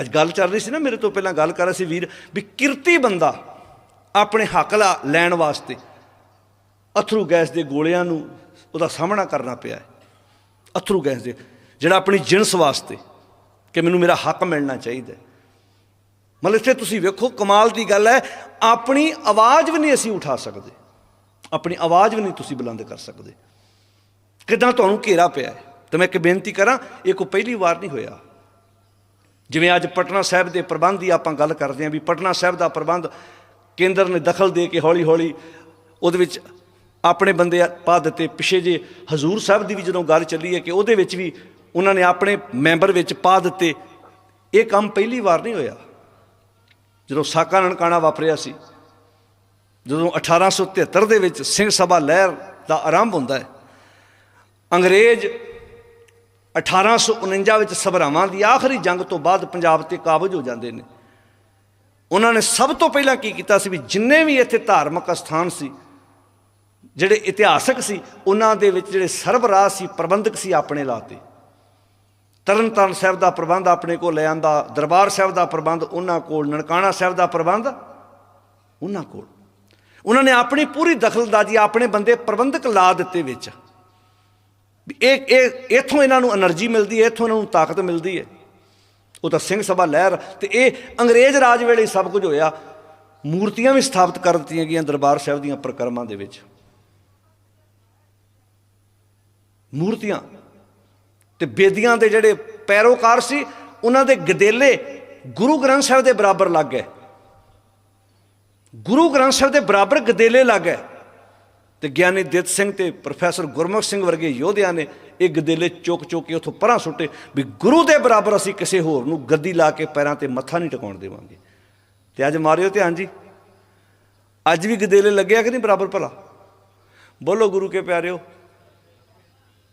ਅੱਜ ਗੱਲ ਚੱਲ ਰਹੀ ਸੀ ਨਾ, ਮੇਰੇ ਤੋਂ ਪਹਿਲਾਂ ਗੱਲ ਕਰ ਰਿਹਾ ਸੀ ਵੀਰ, ਵੀ ਕਿਰਤੀ ਬੰਦਾ ਆਪਣੇ ਹੱਕ ਲਾ, ਲੈਣ ਵਾਸਤੇ ਅਥਰੂ ਗੈਸ ਦੇ ਗੋਲਿਆਂ ਨੂੰ ਉਹਦਾ ਸਾਹਮਣਾ ਕਰਨਾ ਪਿਆ ਹੈ। ਅਥਰੂ ਗੈਸ ਦੇ, ਜਿਹੜਾ ਆਪਣੀ ਜਿਣਸ ਵਾਸਤੇ ਕਿ ਮੈਨੂੰ ਮੇਰਾ ਹੱਕ ਮਿਲਣਾ ਚਾਹੀਦਾ ਮਤਲਬ ਇੱਥੇ ਤੁਸੀਂ ਵੇਖੋ, ਕਮਾਲ ਦੀ ਗੱਲ ਹੈ, ਆਪਣੀ ਆਵਾਜ਼ ਵੀ ਨਹੀਂ ਅਸੀਂ ਉਠਾ ਸਕਦੇ। ਆਪਣੀ ਆਵਾਜ਼ ਵੀ ਨਹੀਂ ਤੁਸੀਂ ਬੁਲੰਦ ਕਰ ਸਕਦੇ। ਕਿਦਾਂ ਤੁਹਾਨੂੰ ਘੇਰਾ ਪਿਆ ਹੈ? ਤੇ ਮੈਂ ਇੱਕ ਬੇਨਤੀ ਕਰਾਂ, ਇਹ ਕੋਈ ਪਹਿਲੀ ਵਾਰ ਨਹੀਂ ਹੋਇਆ। ਜਿਵੇਂ ਅੱਜ ਪਟਨਾ ਸਾਹਿਬ ਦੇ ਪ੍ਰਬੰਧ ਦੀ ਆਪਾਂ ਗੱਲ ਕਰਦੇ ਹਾਂ ਵੀ ਪਟਨਾ ਸਾਹਿਬ ਦਾ ਪ੍ਰਬੰਧ ਕੇਂਦਰ ਨੇ ਦਖਲ ਦੇ ਕੇ ਹੌਲੀ ਹੌਲੀ ਉਹਦੇ ਵਿੱਚ ਆਪਣੇ ਬੰਦੇ ਪਾ ਦਿੱਤੇ। ਪਿਛੇ ਜੇ ਹਜ਼ੂਰ ਸਾਹਿਬ ਦੀ ਵੀ ਜਦੋਂ ਗੱਲ ਚੱਲੀ ਹੈ ਕਿ ਉਹਦੇ ਵਿੱਚ ਵੀ ਉਹਨਾਂ ਨੇ ਆਪਣੇ ਮੈਂਬਰ ਵਿੱਚ ਪਾ ਦਿੱਤੇ। ਇਹ ਕੰਮ ਪਹਿਲੀ ਵਾਰ ਨਹੀਂ ਹੋਇਆ। ਜਦੋਂ ਸਾਕਾ ਨਨਕਾਣਾ ਵਾਪਰਿਆ ਸੀ, ਜਦੋਂ 1873 ਦੇ ਵਿੱਚ ਸਿੰਘ ਸਭਾ ਲਹਿਰ ਦਾ ਆਰੰਭ ਹੁੰਦਾ ਹੈ, ਅੰਗਰੇਜ਼ 1849 ਵਿੱਚ ਸਭਰਾਵਾਂ ਦੀ ਆਖਰੀ ਜੰਗ ਤੋਂ ਬਾਅਦ ਪੰਜਾਬ ਤੇ ਕਾਬਜ ਹੋ ਜਾਂਦੇ ਨੇ। ਉਹਨਾਂ ਨੇ ਸਭ ਤੋਂ ਪਹਿਲਾਂ ਕੀ ਕੀਤਾ ਸੀ ਵੀ ਜਿੰਨੇ ਵੀ ਇੱਥੇ ਧਾਰਮਿਕ ਸਥਾਨ ਸੀ, ਜਿਹੜੇ ਇਤਿਹਾਸਕ ਸੀ, ਉਹਨਾਂ ਦੇ ਵਿੱਚ ਜਿਹੜੇ ਸਰਬਰਾਹ ਸੀ, ਪ੍ਰਬੰਧਕ ਸੀ, ਆਪਣੇ ਲਾਤੇ। ਤਰਨਤਾਰਨ ਸਾਹਿਬ ਦਾ ਪ੍ਰਬੰਧ ਆਪਣੇ ਕੋਲ ਲੈ ਆਂਦਾ, ਦਰਬਾਰ ਸਾਹਿਬ ਦਾ ਪ੍ਰਬੰਧ ਉਹਨਾਂ ਕੋਲ, ਨਨਕਾਣਾ ਸਾਹਿਬ ਦਾ ਪ੍ਰਬੰਧ ਉਹਨਾਂ ਕੋਲ। ਉਹਨਾਂ ਨੇ ਆਪਣੀ ਪੂਰੀ ਦਖਲਅੰਦਾਜ਼ੀ ਆਪਣੇ ਬੰਦੇ ਪ੍ਰਬੰਧਕ ਲਾ ਦਿੱਤੇ ਵਿੱਚ। ਇਹ ਇਹ, ਇਥੋਂ ਇਹਨਾਂ ਨੂੰ એનર્ਜੀ ਮਿਲਦੀ ਹੈ, ਇਥੋਂ ਇਹਨਾਂ ਨੂੰ ਤਾਕਤ ਮਿਲਦੀ ਹੈ। ਉਹ ਤਾਂ ਸਿੰਘ ਸਭਾ ਲਹਿਰ, ਤੇ ਇਹ ਅੰਗਰੇਜ਼ ਰਾਜ ਵੇਲੇ ਸਭ ਕੁਝ ਹੋਇਆ। ਮੂਰਤੀਆਂ ਵੀ ਸਥਾਪਿਤ ਕਰ ਦਿੱਤੀਆਂ ਗਈਆਂ ਦਰਬਾਰ ਸਾਹਿਬ ਦੀਆਂ ਪ੍ਰਕਰਮਾਂ ਦੇ ਵਿੱਚ। ਮੂਰਤੀਆਂ ਤੇ ਬੇਦੀਆਂ ਦੇ ਜਿਹੜੇ ਪੈਰੋਕਾਰ ਸੀ, ਉਹਨਾਂ ਦੇ ਗਦੇਲੇ ਗੁਰੂ ਗ੍ਰੰਥ ਸਾਹਿਬ ਦੇ ਬਰਾਬਰ ਲੱਗ ਗਏ। ਗੁਰੂ ਗ੍ਰੰਥ ਸਾਹਿਬ ਦੇ ਬਰਾਬਰ ਗਦੇਲੇ ਲੱਗ ਗਏ। ਤੇ ਗਿਆਨੀ ਦਿੱਤ ਸਿੰਘ ਤੇ ਪ੍ਰੋਫੈਸਰ ਗੁਰਮੁਖ ਸਿੰਘ ਵਰਗੇ ਯੋਧਿਆਂ ਨੇ ਇਹ ਗਦੇਲੇ ਚੁੱਕ ਚੁੱਕ ਕੇ ਉੱਥੋਂ ਪਰਾਂ ਸੁੱਟੇ ਵੀ ਗੁਰੂ ਦੇ ਬਰਾਬਰ ਅਸੀਂ ਕਿਸੇ ਹੋਰ ਨੂੰ ਗੱਦੀ ਲਾ ਕੇ ਪੈਰਾਂ ਤੇ ਮੱਥਾ ਨਹੀਂ ਟਿਕਾਉਣ ਦੇਵਾਂਗੇ। ਤੇ ਅੱਜ ਮਾਰਿਓ ਧਿਆਨ ਜੀ। ਅੱਜ ਵੀ ਗਦੇਲੇ ਲੱਗਿਆ ਕਿ ਨਹੀਂ ਬਰਾਬਰ ਭਲਾ? ਬੋਲੋ ਗੁਰੂ ਕੇ ਪਿਆਰਿਓ।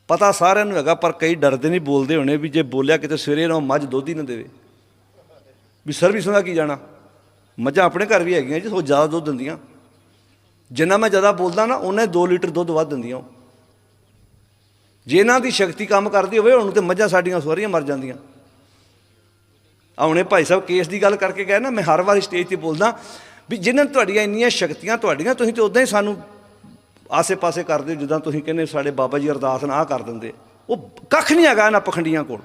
ਪਤਾ ਸਾਰਿਆਂ ਨੂੰ ਹੈਗਾ, ਪਰ ਕਈ ਡਰਦੇ ਨਹੀਂ, ਬੋਲਦੇ ਹੋਣੇ ਵੀ ਜੇ ਬੋਲਿਆ ਕਿਤੇ ਸਵੇਰੇ ਨਾ ਮੱਝ ਦੁੱਧ ਹੀ ਨਾ ਦੇਵੇ। ਵੀ ਸਰਵਿਸ ਦਾ ਕੀ ਜਾਣਾ? ਮੱਝਾਂ ਆਪਣੇ ਘਰ ਵੀ ਹੈਗੀਆਂ ਜੀ, ਉਹ ਜ਼ਿਆਦਾ ਦੁੱਧ ਦਿੰਦੀਆਂ। ਜਿੰਨਾ ਮੈਂ ਜ਼ਿਆਦਾ ਬੋਲਦਾ ਨਾ, ਉਹਨਾਂ 2 ਲੀਟਰ ਦੁੱਧ ਵੱਧ ਦਿੰਦੀਆਂ ਉਹ। ਜੇ ਇਹਨਾਂ ਦੀ ਸ਼ਕਤੀ ਕੰਮ ਕਰਦੀ ਹੋਵੇ, ਉਹਨੂੰ ਤੇ ਮੱਝਾਂ ਸਾਡੀਆਂ ਸਵਾਰੀਆਂ ਮਰ ਜਾਂਦੀਆਂ। ਆਉਣੇ ਭਾਈ ਸਾਹਿਬ ਕੇਸ ਦੀ ਗੱਲ ਕਰਕੇ ਗਏ ਨਾ, ਮੈਂ ਹਰ ਵਾਰੀ ਸਟੇਜ ਤੇ ਬੋਲਦਾ ਵੀ ਜਿਨ੍ਹਾਂ ਤੁਹਾਡੀਆਂ ਇੰਨੀਆਂ ਸ਼ਕਤੀਆਂ ਤੁਹਾਡੀਆਂ, ਤੁਸੀਂ ਤੇ ਉਦਾਂ ਹੀ ਸਾਨੂੰ ਆਸੇ-ਪਾਸੇ ਕਰਦੇ ਹੋ ਜਿੱਦਾਂ ਤੁਸੀਂ ਕਹਿੰਦੇ ਸਾਡੇ ਬਾਬਾ ਜੀ ਅਰਦਾਸ ਨਾ ਆਹ ਕਰ ਦਿੰਦੇ। ਉਹ ਕੱਖ ਨਹੀਂ ਹੈਗਾ ਇਹਨਾਂ ਪਖੰਡੀਆਂ ਕੋਲ।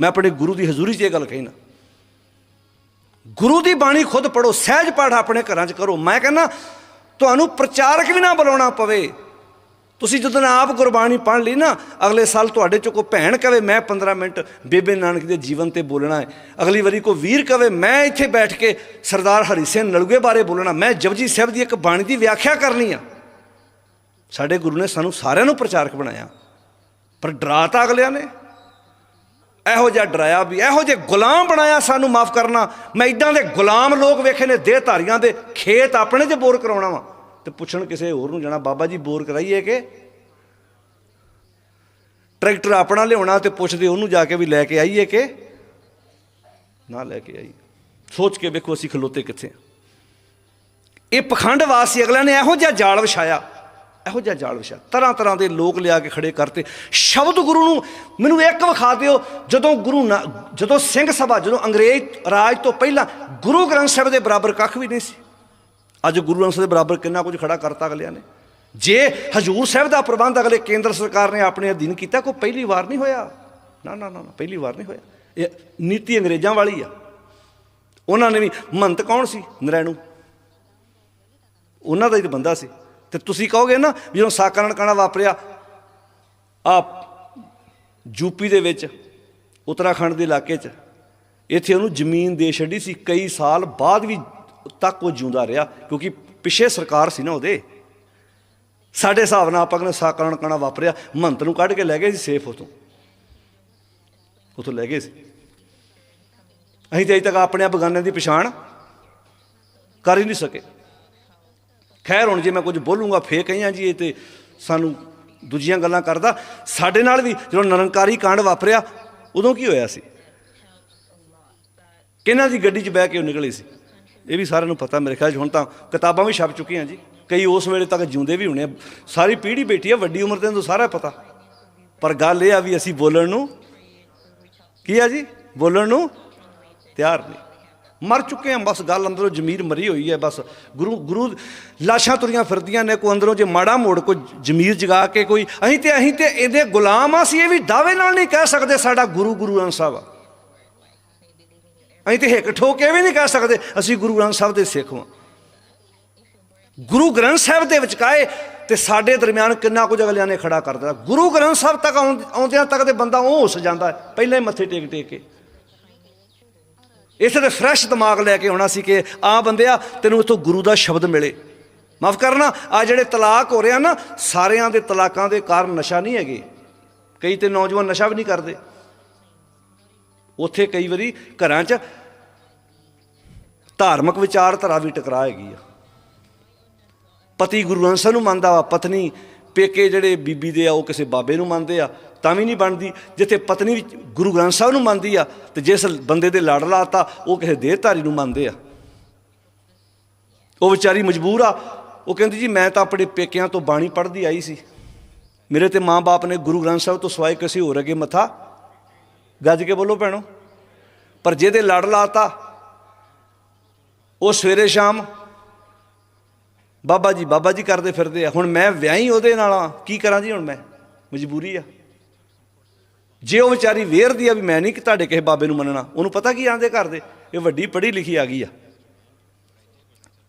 ਮੈਂ ਆਪਣੇ ਗੁਰੂ ਦੀ ਹਜ਼ੂਰੀ 'ਚ ਇਹ ਗੱਲ ਕਹੀ ਨਾ। ਗੁਰੂ ਦੀ ਬਾਣੀ ਖੁਦ ਪੜੋ ਸਹਿਜ ਪਾਠ ਆਪਣੇ ਘਰਾਂ 'ਚ ਕਰੋ। ਮੈਂ ਕਹਿੰਦਾ ਤੁਹਾਨੂੰ ਪ੍ਰਚਾਰਕ ਵੀ ਨਾ ਬੁਲਾਉਣਾ ਪਵੇ। ਤੁਸੀਂ ਜਦੋਂ ਆਪ ਗੁਰਬਾਣੀ ਪੜ੍ਹ ਲਈ ਨਾ, ਅਗਲੇ ਸਾਲ ਤੁਹਾਡੇ ਚੋਂ ਕੋਈ ਭੈਣ ਕਵੇ, ਮੈਂ 15 ਮਿੰਟ ਬੇਬੇ ਨਾਨਕ ਦੇ ਜੀਵਨ ਤੇ ਬੋਲਣਾ ਹੈ। ਅਗਲੀ ਵਾਰੀ ਕੋਈ ਵੀਰ ਕਵੇ, ਮੈਂ ਇੱਥੇ ਬੈਠ ਕੇ ਸਰਦਾਰ ਹਰੀ ਸਿੰਘ ਨਲੂਏ ਬਾਰੇ ਬੋਲਣਾ, ਮੈਂ ਜਪਜੀ ਸਾਹਿਬ ਦੀ ਇੱਕ ਬਾਣੀ ਦੀ ਵਿਆਖਿਆ ਕਰਨੀ ਆ। ਸਾਡੇ ਗੁਰੂ ਨੇ ਸਾਨੂੰ ਸਾਰਿਆਂ ਨੂੰ ਪ੍ਰਚਾਰਕ ਬਣਾਇਆ। ਪਰ ਡਰਾਤਾ ਅਗਲਿਆਂ ਨੇ। ਇਹੋ ਜਿਹਾ ਡਰਾਇਆ ਵੀ, ਇਹੋ ਜਿਹੇ ਗੁਲਾਮ ਬਣਾਇਆ ਸਾਨੂੰ ਮਾਫ ਕਰਨਾ। ਮੈਂ ਇਦਾਂ ਦੇ ਗੁਲਾਮ ਲੋਕ ਵੇਖੇ ਨੇ ਦੇਹ ਧਾਰੀਆਂ ਦੇ ਖੇਤ ਆਪਣੇ 'ਚ ਬੋਰ ਕਰਾਉਣਾ ਵਾ। ਤੇ ਪੁੱਛਣ ਕਿਸੇ ਹੋਰ ਨੂੰ ਜਾਣਾ, ਬਾਬਾ ਜੀ ਬੋਰ ਕਰਾਈਏ ਕਿ? ਟਰੈਕਟਰ ਆਪਣਾ ਲਿਆਉਣਾ ਤੇ ਪੁੱਛਦੇ ਉਹਨੂੰ ਜਾ ਕੇ ਵੀ ਲੈ ਕੇ ਆਈਏ ਕਿ? ਨਾ ਲੈ ਕੇ ਆਈਏ ਸੋਚ ਕੇ ਵੇਖੋ ਅਸੀਂ ਖਲੋਤੇ ਕਿੱਥੇ ਇਹ ਪਖੰਡਵਾਦ ਸੀ ਅਗਲਿਆਂ ਨੇ ਇਹੋ ਜਿਹਾ ਜਾਲ ਵਿਛਾਇਆ। ਇਹੋ ਜਿਹਾ ਜਾਲ ਵਿਛਾਇਆ ਤਰ੍ਹਾਂ ਤਰ੍ਹਾਂ ਦੇ ਲੋਕ ਲਿਆ ਕੇ ਖੜੇ ਕਰਤੇ। ਸ਼ਬਦ ਗੁਰੂ ਨੂੰ ਮੈਨੂੰ ਇੱਕ ਵਿਖਾ ਦਿਓ ਜਦੋਂ ਗੁਰੂ ਨਾ ਜਦੋਂ ਸਿੰਘ ਸਭਾ ਜਦੋਂ ਅੰਗਰੇਜ਼ ਰਾਜ ਤੋਂ ਪਹਿਲਾਂ ਗੁਰੂ ਗ੍ਰੰਥ ਸਾਹਿਬ ਦੇ ਬਰਾਬਰ ਕੱਖ ਵੀ ਨਹੀਂ ਸੀ। ਅੱਜ ਗੁਰੂ ਗ੍ਰੰਥ ਸਾਹਿਬ ਦੇ ਬਰਾਬਰ ਕਿੰਨਾ ਕੁਝ ਖੜਾ ਕਰਤਾ ਅਗਲਿਆਂ ਨੇ। ਜੇ ਹਜੂਰ ਸਾਹਿਬ ਦਾ ਪ੍ਰਬੰਧ ਅਗਲੇ ਕੇਂਦਰ ਸਰਕਾਰ ਨੇ ਆਪਣੇ ਅਧੀਨ ਕੀਤਾ ਕੋਈ ਪਹਿਲੀ ਵਾਰ ਨਹੀਂ ਹੋਇਆ। ਨਾ ਨਾ ਨਾ ਨਾ, ਪਹਿਲੀ ਵਾਰ ਨਹੀਂ ਹੋਇਆ। ਇਹ ਨੀਤੀ ਅੰਗਰੇਜ਼ਾਂ ਵਾਲੀ ਆ। ਉਹਨਾਂ ਨੇ ਵੀ ਮੰਤ ਕੌਣ ਸੀ? ਨਰੈਣੂ। ਉਹਨਾਂ ਦਾ ਹੀ ਤਾਂ ਬੰਦਾ ਸੀ। ਤੇ ਤੁਸੀਂ ਕਹੋਗੇ ਨਾ ਵੀ ਜਦੋਂ ਸਾਕਾ ਨਨਕਾਣਾ ਵਾਪਰਿਆ ਆ ਯੂਪੀ ਦੇ ਵਿੱਚ, ਉੱਤਰਾਖੰਡ ਦੇ ਇਲਾਕੇ 'ਚ, ਇੱਥੇ ਉਹਨੂੰ ਜ਼ਮੀਨ ਦੇ ਛੱਡੀ ਸੀ, ਕਈ ਸਾਲ ਬਾਅਦ ਵੀ ਤੱਕ ਉਹ ਜਿਉਂਦਾ ਰਿਹਾ, ਕਿਉਂਕਿ ਪਿਛੇ ਸਰਕਾਰ ਸੀ ਨਾ ਉਹਦੇ। ਸਾਡੇ ਹਿਸਾਬ ਨਾਲ ਆਪਾਂ ਕਹਿੰਦੇ ਸਾਕਾ ਨਨਕਾਣਾ ਵਾਪਰਿਆ, ਮੰਤ ਨੂੰ ਕੱਢ ਕੇ ਲੈ ਗਏ ਸੀ, ਸੇਫ ਉਤੋਂ ਉਤੋਂ ਲੈ ਗਏ ਸੀ। ਅਸੀਂ ਤੇ ਅਜੇ ਤੱਕ ਆਪਣੇ ਆਪ ਬਗਾਨਿਆਂ ਦੀ ਪਛਾਣ ਕਰ ਹੀ ਨਹੀਂ ਸਕੇ। ਖੈਰ, ਹੁਣ ਜੇ ਮੈਂ ਕੁਝ ਬੋਲੂੰਗਾ, ਫੇਰ ਕਹੀਆਂ ਜੀ ਇਹ ਤੇ ਸਾਨੂੰ ਦੂਜੀਆਂ ਗੱਲਾਂ ਕਰਦਾ। ਸਾਡੇ ਨਾਲ ਵੀ ਜਦੋਂ ਨਿਰੰਕਾਰੀ ਕਾਂਡ ਵਾਪਰਿਆ, ਉਦੋਂ ਕੀ ਹੋਇਆ ਸੀ? ਕਿਹਨਾਂ ਦੀ ਗੱਡੀ 'ਚ ਬਹਿ ਕੇ ਉਹ ਨਿਕਲੀ ਸੀ? ਇਹ ਵੀ ਸਾਰਿਆਂ ਨੂੰ ਪਤਾ, ਮੇਰੇ ਖਿਆਲ 'ਚ ਹੁਣ ਤਾਂ ਕਿਤਾਬਾਂ ਵੀ ਛਪ ਚੁੱਕੀਆਂ ਜੀ। ਕਈ ਉਸ ਵੇਲੇ ਤੱਕ ਜਿਉਂਦੇ ਵੀ ਹੋਣੇ ਆ। ਸਾਰੀ ਪੀੜ੍ਹੀ ਬੈਠੀ ਆ, ਵੱਡੀ ਉਮਰ ਦੇ ਨੂੰ ਸਾਰਾ ਪਤਾ। ਪਰ ਗੱਲ ਇਹ ਆ ਵੀ ਅਸੀਂ ਬੋਲਣ ਨੂੰ, ਕੀ ਆ ਜੀ? ਬੋਲਣ ਨੂੰ ਤਿਆਰ ਨਹੀਂ। ਮਰ ਚੁੱਕੇ ਆ, ਬਸ ਗੱਲ ਅੰਦਰੋਂ ਜ਼ਮੀਰ ਮਰੀ ਹੋਈ ਹੈ, ਬਸ। ਗੁਰੂ ਗੁਰੂ ਲਾਸ਼ਾਂ ਤੁਰੀਆਂ ਫਿਰਦੀਆਂ ਨੇ ਕੋ ਅੰਦਰੋਂ ਜੇ ਮਾੜਾ ਮੋੜ ਕੋ ਜ਼ਮੀਰ ਜਗਾ ਕੇ, ਕੋਈ ਅਸੀਂ ਤੇ ਅਸੀਂ ਤੇ ਇਹਦੇ ਗੁਲਾਮ ਆ ਅਸੀਂ, ਇਹ ਵੀ ਦਾਅਵੇ ਨਾਲ ਨਹੀਂ ਕਹਿ ਸਕਦੇ ਸਾਡਾ ਗੁਰੂ ਗੁਰੂ ਗ੍ਰੰਥ ਸਾਹਿਬ ਅਸੀਂ ਤੇ ਹਿੱਕ ਠੋਕ ਕੇ ਵੀ ਨਹੀਂ ਕਹਿ ਸਕਦੇ, ਅਸੀਂ ਗੁਰੂ ਗ੍ਰੰਥ ਸਾਹਿਬ ਦੇ ਸਿੱਖ ਹਾਂ ਗੁਰੂ ਗ੍ਰੰਥ ਸਾਹਿਬ ਦੇ ਵਿਚਕਾਏ ਤੇ ਸਾਡੇ ਦਰਮਿਆਨ ਕਿੰਨਾ ਕੁਝ ਅਗਲਿਆਂ ਨੇ ਖੜਾ ਕਰ ਦਿੱਤਾ। ਗੁਰੂ ਗ੍ਰੰਥ ਸਾਹਿਬ ਤੱਕ ਆਉਂ- ਆਉਂਦਿਆਂ ਤੱਕ ਦੇ ਬੰਦਾ ਉਹ ਹੁੱਸ ਜਾਂਦਾ, ਪਹਿਲਾਂ ਹੀ ਮੱਥੇ ਟੇਕ ਟੇਕ ਕੇ। ਇਸੇ ਤੇ ਫਰੈਸ਼ ਦਿਮਾਗ ਲੈ ਕੇ ਆਉਣਾ ਸੀ ਕਿ ਆ ਬੰਦਿਆ ਤੈਨੂੰ ਇਥੋਂ ਗੁਰੂ ਦਾ ਸ਼ਬਦ ਮਿਲੇ। ਮਾਫ ਕਰਨਾ, ਆ ਜਿਹੜੇ ਤਲਾਕ ਹੋ ਰਿਹਾ ਨਾ, ਸਾਰਿਆਂ ਦੇ ਤਲਾਕਾਂ ਦੇ ਕਾਰਨ ਨਸ਼ਾ ਨਹੀਂ ਹੈਗੇ। ਕਈ ਤੇ ਨੌਜਵਾਨ ਨਸ਼ਾ ਵੀ ਨਹੀਂ ਕਰਦੇ। ਉੱਥੇ ਕਈ ਵਾਰੀ ਘਰਾਂ 'ਚ ਧਾਰਮਿਕ ਵਿਚਾਰਧਾਰਾ ਵੀ ਟਕਰਾ ਹੈਗੀ ਆ। ਪਤੀ ਗੁਰੂ ਗ੍ਰੰਥ ਸਾਹਿਬ ਨੂੰ ਮੰਨਦਾ ਵਾ, ਪਤਨੀ ਪੇਕੇ ਜਿਹੜੇ ਬੀਬੀ ਦੇ ਆ, ਉਹ ਕਿਸੇ ਬਾਬੇ ਨੂੰ ਮੰਨਦੇ ਆ, ਤਾਂ ਵੀ ਨਹੀਂ ਬਣਦੀ। ਜਿੱਥੇ ਪਤਨੀ ਵੀ ਗੁਰੂ ਗ੍ਰੰਥ ਸਾਹਿਬ ਨੂੰ ਮੰਨਦੀ ਆ, ਤੇ ਜਿਸ ਬੰਦੇ ਦੇ ਲੜ ਲਾਤਾ, ਉਹ ਕਿਸੇ ਦੇਹਧਾਰੀ ਨੂੰ ਮੰਨਦੇ ਆ। ਉਹ ਵਿਚਾਰੀ ਮਜਬੂਰ ਆ। ਉਹ ਕਹਿੰਦੀ, ਜੀ, ਮੈਂ ਤਾਂ ਆਪਣੇ ਪੇਕਿਆਂ ਤੋਂ ਬਾਣੀ ਪੜ੍ਹਦੀ ਆਈ ਸੀ। ਮੇਰੇ ਤੇ ਮਾਂ-ਬਾਪ ਨੇ ਗੁਰੂ ਗ੍ਰੰਥ ਸਾਹਿਬ ਤੋਂ ਸਿਵਾਏ ਕਿਸੇ ਹੋਰ ਅੱਗੇ ਮੱਥਾ ਗੱਜ ਕੇ ਬੋਲੋ ਭੈਣੋ। ਪਰ ਜਿਹਦੇ ਲੜ ਲਾਤਾ, ਉਹ ਸਵੇਰੇ ਸ਼ਾਮ ਬਾਬਾ ਜੀ ਬਾਬਾ ਜੀ ਕਰਦੇ ਫਿਰਦੇ ਆ। ਹੁਣ ਮੈਂ ਵਿਆਹੀ ਉਹਦੇ ਨਾਲ ਆ। ਕੀ ਕਰਾਂ ਜੀ ਹੁਣ ਮੈਂ? ਮਜਬੂਰੀ ਆ। ਜੇ ਉਹ ਵਿਚਾਰੀ ਵੇਰਦੀ ਆ ਵੀ ਮੈਂ ਨਹੀਂ ਕਿ ਤੁਹਾਡੇ ਕਿਸੇ ਬਾਬੇ ਨੂੰ ਮੰਨਣਾ, ਉਹਨੂੰ ਪਤਾ ਕੀ ਆਂਦੇ ਘਰ ਦੇ? ਇਹ ਵੱਡੀ ਪੜ੍ਹੀ ਲਿਖੀ ਆ ਗਈ ਆ।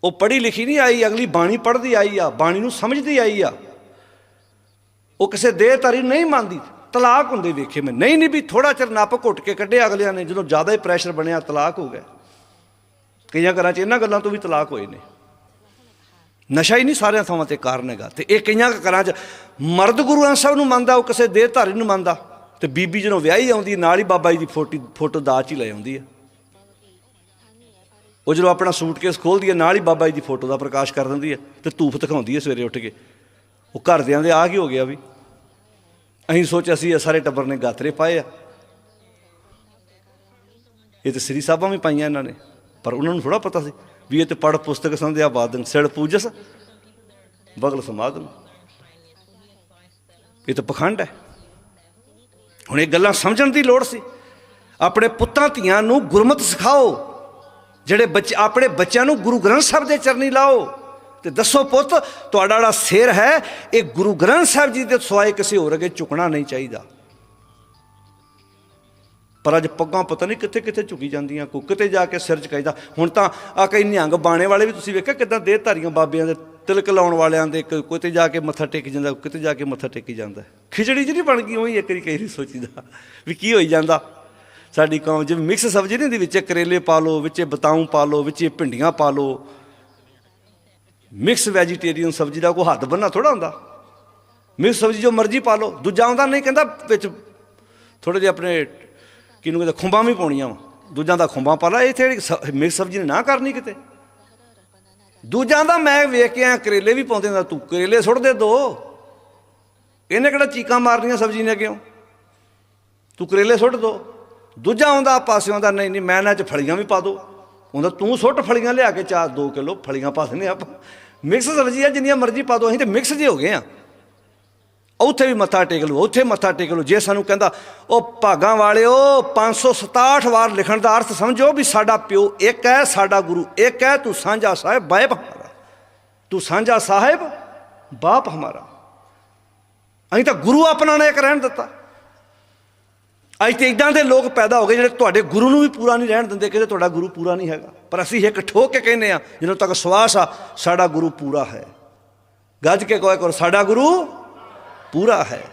ਉਹ ਪੜ੍ਹੀ ਲਿਖੀ ਨਹੀਂ ਆਈ, ਅਗਲੀ ਬਾਣੀ ਪੜ੍ਹਦੀ ਆਈ ਆ, ਬਾਣੀ ਨੂੰ ਸਮਝਦੀ ਆਈ ਆ। ਉਹ ਕਿਸੇ ਦੇਹਧਾਰੀ ਨੂੰ ਨਹੀਂ ਮੰਨਦੀ। ਤਲਾਕ ਹੁੰਦੇ ਵੇਖੇ ਮੈਂ। ਨਹੀਂ ਨਹੀਂ ਵੀ ਥੋੜਾ ਚਿਰ ਨੱਪ ਘੁੱਟ ਕੇ ਕੱਢਿਆ ਅਗਲਿਆਂ ਨੇ, ਜਦੋਂ ਜ਼ਿਆਦਾ ਹੀ ਪ੍ਰੈਸ਼ਰ ਬਣਿਆ, ਤਲਾਕ ਹੋ ਗਿਆ। ਕਈਆਂ ਘਰਾਂ 'ਚ ਇਹਨਾਂ ਗੱਲਾਂ ਤੋਂ ਵੀ ਤਲਾਕ ਹੋਏ ਨੇ। ਨਸ਼ਾ ਹੀ ਨਹੀਂ ਸਾਰਿਆਂ ਥਾਵਾਂ ਤੇ ਕਾਰਨ ਹੈਗਾ। ਤੇ ਇਹ ਕਈਆਂ ਕੁ ਘਰਾਂ 'ਚ ਮਰਦ ਗੁਰੂ ਗ੍ਰੰਥ ਸਾਹਿਬ ਨੂੰ ਮੰਨਦਾ, ਉਹ ਕਿਸੇ ਦੇਹਧਾਰੀ ਨੂੰ ਮੰਨਦਾ। ਤੇ ਬੀਬੀ ਜਦੋਂ ਵਿਆਹੀ ਆਉਂਦੀ ਨਾਲ ਹੀ ਬਾਬਾ ਜੀ ਦੀ ਫੋਟੋ ਫੋਟੋ ਦਾਜ ਹੀ ਲੈ ਆਉਂਦੀ ਹੈ। ਉਹ ਜਦੋਂ ਆਪਣਾ ਸੂਟਕੇਸ ਖੋਲਦੀ ਹੈ, ਨਾਲ ਹੀ ਬਾਬਾ ਜੀ ਦੀ ਫੋਟੋ ਦਾ ਪ੍ਰਕਾਸ਼ ਕਰ ਦਿੰਦੀ ਹੈ ਤੇ ਧੂਫ ਦਿਖਾਉਂਦੀ ਹੈ ਸਵੇਰੇ ਉੱਠ ਕੇ। ਉਹ ਘਰਦਿਆਂ ਦੇ ਆ ਕੀ ਹੋ ਗਿਆ ਵੀ? ਅਸੀਂ ਸੋਚਿਆ ਸੀ ਇਹ ਸਾਰੇ ਟੱਬਰ ਨੇ ਗਾਤਰੇ ਪਾਏ ਆ। ਇਹ ਤੇ ਸ੍ਰੀ ਸਾਹਿਬਾਂ ਵੀ ਪਾਈਆਂ ਇਹਨਾਂ ਨੇ, ਪਰ ਉਹਨਾਂ ਨੂੰ ਥੋੜਾ ਪਤਾ ਸੀ। ਵੀ ਇਹ ਤੇ ਪੜ ਪੁਸਤਕ ਸੰਧਿਆ ਬਾਦਨ ਸਿੜ ਪੂਜਸ, ਬਗਲ ਸਮਾਦਨ ਇਹ ਤਾਂ ਪਖੰਡ ਹੈ। ਹੁਣ ਇਹ ਗੱਲਾਂ ਸਮਝਣ ਦੀ ਲੋੜ ਸੀ। ਆਪਣੇ ਪੁੱਤਾਂ ਧੀਆਂ ਨੂੰ ਗੁਰਮਤਿ ਸਿਖਾਓ, ਜਿਹੜੇ ਬੱਚੇ, ਆਪਣੇ ਬੱਚਿਆਂ ਨੂੰ ਗੁਰੂ ਗ੍ਰੰਥ ਸਾਹਿਬ ਦੇ ਚਰਨੀ ਲਾਓ। ਤੇ ਦੱਸੋ ਪੁੱਤ, ਤੁਹਾਡਾ ਜਿਹੜਾ ਸਿਰ ਹੈ, ਇਹ ਗੁਰੂ ਗ੍ਰੰਥ ਸਾਹਿਬ ਜੀ ਦੇ ਸਿਵਾਏ ਕਿਸੇ ਹੋਰ ਅੱਗੇ ਝੁਕਣਾ ਨਹੀਂ ਚਾਹੀਦਾ। ਪਰ ਅੱਜ ਪੱਗਾਂ ਪਤਾ ਨਹੀਂ ਕਿੱਥੇ ਕਿੱਥੇ ਝੁਕੀ ਜਾਂਦੀਆਂ, ਕੋ ਕਿਤੇ ਜਾ ਕੇ ਸਿਰ ਝੁਕਾਈਦਾ। ਹੁਣ ਤਾਂ ਆ ਕਈ ਨਿਹੰਗ ਬਾਣੇ ਵਾਲੇ ਵੀ ਤੁਸੀਂ ਵੇਖਿਆ ਕਿਦਾਂ ਦੇਹ ਧਾਰੀਆਂ ਬਾਬਿਆਂ ਦੇ ਤਿਲਕ ਲਾਉਣ ਵਾਲਿਆਂ ਦੇ ਕ- ਕਿਤੇ ਜਾ ਕੇ ਮੱਥਾ ਟੇਕ ਜਾਂਦਾ, ਕਿਤੇ ਜਾ ਕੇ ਮੱਥਾ ਟੇਕੀ ਜਾਂਦਾ। ਖਿਚੜੀ ਜਿਹੜੀ ਬਣ ਗਈ, ਉਹੀ ਇੱਕ ਵਾਰੀ ਕਈ ਨਹੀਂ ਸੋਚੀਦਾ ਵੀ ਕੀ ਹੋਈ ਜਾਂਦਾ। ਸਾਡੀ ਕੌਮ ਜਿਵੇਂ ਮਿਕਸ ਸਬਜ਼ੀ ਨਹੀਂ ਹੁੰਦੀ, ਵਿੱਚ ਕਰੇਲੇ ਪਾ ਲਓ, ਵਿੱਚ ਬਤਾਊ ਪਾ ਲਓ, ਵਿੱਚ ਭਿੰਡੀਆਂ ਪਾ ਲਓ। ਮਿਕਸ ਵੈਜੀਟੇਰੀਅਨ ਸਬਜ਼ੀ ਦਾ ਕੋਈ ਹੱਦ ਬੰਨਾ ਥੋੜਾ ਹੁੰਦਾ। ਮਿਕਸ ਸਬਜ਼ੀ ਜੋ ਮਰਜ਼ੀ ਪਾ ਲਓ, ਦੂਜਾ ਆਉਂਦਾ ਨਹੀਂ, ਕਹਿੰਦਾ ਵਿੱਚ ਥੋੜੇ ਜਿਹੇ ਆਪਣੇ ਕਿਹਨੂੰ ਕਹਿੰਦਾ, ਖੁੰਬਾਂ ਵੀ ਪਾਉਣੀਆਂ ਵਾ। ਦੂਜਾ ਦਾ ਖੁੰਬਾਂ ਪਾ ਲਾ ਇੱਥੇ ਤੇ ਮਿਕਸ ਸਬਜ਼ੀ ਨੇ ਨਾ ਕਰਨੀ ਕਿਤੇ। ਦੂਜਾ ਦਾ ਮੈਂ ਵੇਖ ਕੇ ਆ ਕਰੇਲੇ ਵੀ ਪਾਉਂਦੇ ਦਾ ਤੂੰ, ਕਰੇਲੇ ਸੁੱਟ ਦੇ ਦੋ। ਇਹਨੇ ਕਿਹੜਾ ਚੀਕਾਂ ਮਾਰਨੀਆਂ ਸਬਜ਼ੀ ਨੇ ਕਿਉਂ? ਤੂੰ ਕਰੇਲੇ ਸੁੱਟ ਦੋ। ਦੂਜਾ ਆਉਂਦਾ ਪਾਸਿਓਂ ਦਾ ਨਹੀਂ ਨਹੀਂ, ਮੈਂ ਇਹਨਾਂ ਚ ਫਲੀਆਂ ਵੀ ਪਾ ਦੋ। ਉਹਦਾ ਤੂੰ ਸੁੱਟ ਫਲੀਆਂ ਲਿਆ ਕੇ ਚਾਰ 2 ਕਿਲੋ ਫਲੀਆਂ ਪਾ ਦਿੰਦੇ ਆਪਾਂ। ਮਿਕਸ ਸਬਜ਼ੀ ਆ ਜਿੰਨੀਆਂ ਮਰਜ਼ੀ ਪਾ ਦੋ, ਅਸੀਂ ਤੇ ਮਿਕਸ ਜੇ ਹੋ ਗਏ ਆ। ਉੱਥੇ ਵੀ ਮੱਥਾ ਟੇਕ ਲਓ ਉੱਥੇ ਮੱਥਾ ਟੇਕ ਲਓ ਜੇ ਸਾਨੂੰ ਕਹਿੰਦਾ, ਉਹ ਭਾਗਾਂ ਵਾਲਿਓ 567 ਵਾਰ ਲਿਖਣ ਦਾ ਅਰਥ ਸਮਝੋ ਵੀ ਸਾਡਾ ਪਿਓ ਇੱਕ ਹੈ, ਸਾਡਾ ਗੁਰੂ ਇੱਕ ਹੈ, ਤੂੰ ਸਾਂਝਾ ਸਾਹਿਬ, ਬਾਪ ਹਮਾਰਾ। ਤੂੰ ਸਾਂਝਾ ਸਾਹਿਬ, ਬਾਪ ਹਮਾਰਾ। ਅਸੀਂ ਤਾਂ ਗੁਰੂ ਆਪਣਾ ਨੇ ਇੱਕ ਰਹਿਣ ਦਿੱਤਾ। ਅੱਜ ਤੇ ਇਦਾਂ ਦੇ ਲੋਕ ਪੈਦਾ ਹੋ ਗਏ ਜਿਹੜੇ ਤੁਹਾਡੇ ਗੁਰੂ ਨੂੰ ਵੀ ਪੂਰਾ ਨਹੀਂ ਰਹਿਣ ਦਿੰਦੇ ਕਿ ਤੁਹਾਡਾ ਗੁਰੂ ਪੂਰਾ ਨਹੀਂ ਹੈਗਾ। ਪਰ ਅਸੀਂ ਇੱਕ ਠੋਕ ਕੇ ਕਹਿੰਦੇ ਆ ਜਦੋਂ ਤੱਕ ਸਵਾਸ ਆ, ਸਾਡਾ ਗੁਰੂ ਪੂਰਾ ਹੈ। ਗੱਜ ਕੇ ਕਹੋ ਕਰੋ ਸਾਡਾ ਗੁਰੂ ਪੂਰਾ ਹੈ।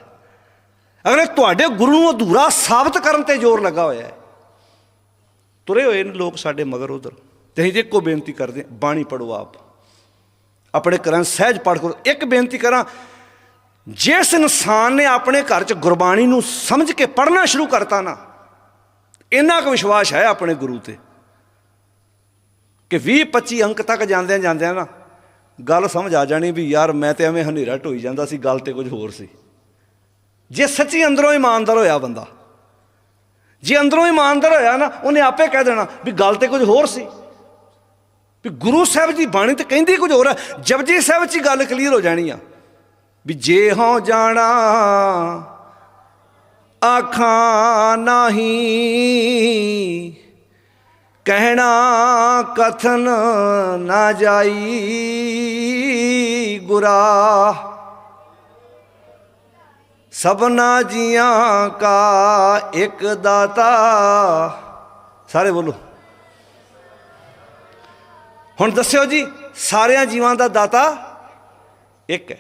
ਅਗਰ ਤੁਹਾਡੇ ਗੁਰੂ ਨੂੰ ਅਧੂਰਾ ਸਾਬਤ ਕਰਨ ਤੇ ਜ਼ੋਰ ਲੱਗਾ ਹੋਇਆ ਹੈ, ਤੁਰੇ ਹੋਏ ਨੇ ਲੋਕ ਸਾਡੇ ਮਗਰ ਉਧਰ। ਤੇ ਅਸੀਂ ਇੱਕੋ ਬੇਨਤੀ ਕਰਦੇ ਬਾਣੀ ਪੜੋ ਆਪ। ਆਪਣੇ ਘਰਾਂ ਸਹਿਜ ਪੜ ਕਰੋ। ਇੱਕ ਬੇਨਤੀ ਕਰਾਂ, ਜਿਸ ਇਨਸਾਨ ਨੇ ਆਪਣੇ ਘਰ 'ਚ ਗੁਰਬਾਣੀ ਨੂੰ ਸਮਝ ਕੇ ਪੜ੍ਹਨਾ ਸ਼ੁਰੂ ਕਰਤਾ ਨਾ, ਇੰਨਾ ਕੁ ਵਿਸ਼ਵਾਸ ਹੈ ਆਪਣੇ ਗੁਰੂ ਤੇ, ਕਿ 20 25 ਅੰਕ ਤੱਕ ਜਾਂਦਿਆਂ ਜਾਂਦਿਆਂ ਨਾ ਗੱਲ ਸਮਝ ਆ ਜਾਣੀ ਵੀ ਯਾਰ ਮੈਂ ਤੇ ਐਵੇਂ ਹਨੇਰਾ ਢੋਈ ਜਾਂਦਾ ਸੀ, ਗੱਲ ਤੇ ਕੁਝ ਹੋਰ ਸੀ। ਜੇ ਸੱਚੀ ਅੰਦਰੋਂ ਇਮਾਨਦਾਰ ਹੋਇਆ ਬੰਦਾ, ਜੇ ਅੰਦਰੋਂ ਇਮਾਨਦਾਰ ਹੋਇਆ ਨਾ, ਉਹਨੇ ਆਪੇ ਕਹਿ ਦੇਣਾ ਵੀ ਗੱਲ ਤੇ ਕੁਝ ਹੋਰ ਸੀ। ਵੀ ਗੁਰੂ ਸਾਹਿਬ ਦੀ ਬਾਣੀ ਤੇ ਕਹਿੰਦੀ ਕੁਝ ਹੋਰ ਹੈ ਜਪਜੀ ਸਾਹਿਬ 'ਚ ਗੱਲ ਕਲੀਅਰ ਹੋ ਜਾਣੀ ਆ। ਵੀ ਜੇ ਹਉ ਜਾਣਾ, ਆਖਾਂ ਨਹੀਂ ਕਹਿਣਾ ਕਥਨ ਨਾ ਜਾਈ ਗੁਰਾ। ਸਭਨਾ ਜੀਆਂ ਕਾ ਇੱਕ ਦਾਤਾ। ਸਾਰੇ ਬੋਲੋ। ਹੁਣ ਦੱਸਿਓ ਜੀ, ਸਾਰਿਆਂ ਜੀਵਾਂ ਦਾ ਦਾਤਾ ਇੱਕ ਹੈ।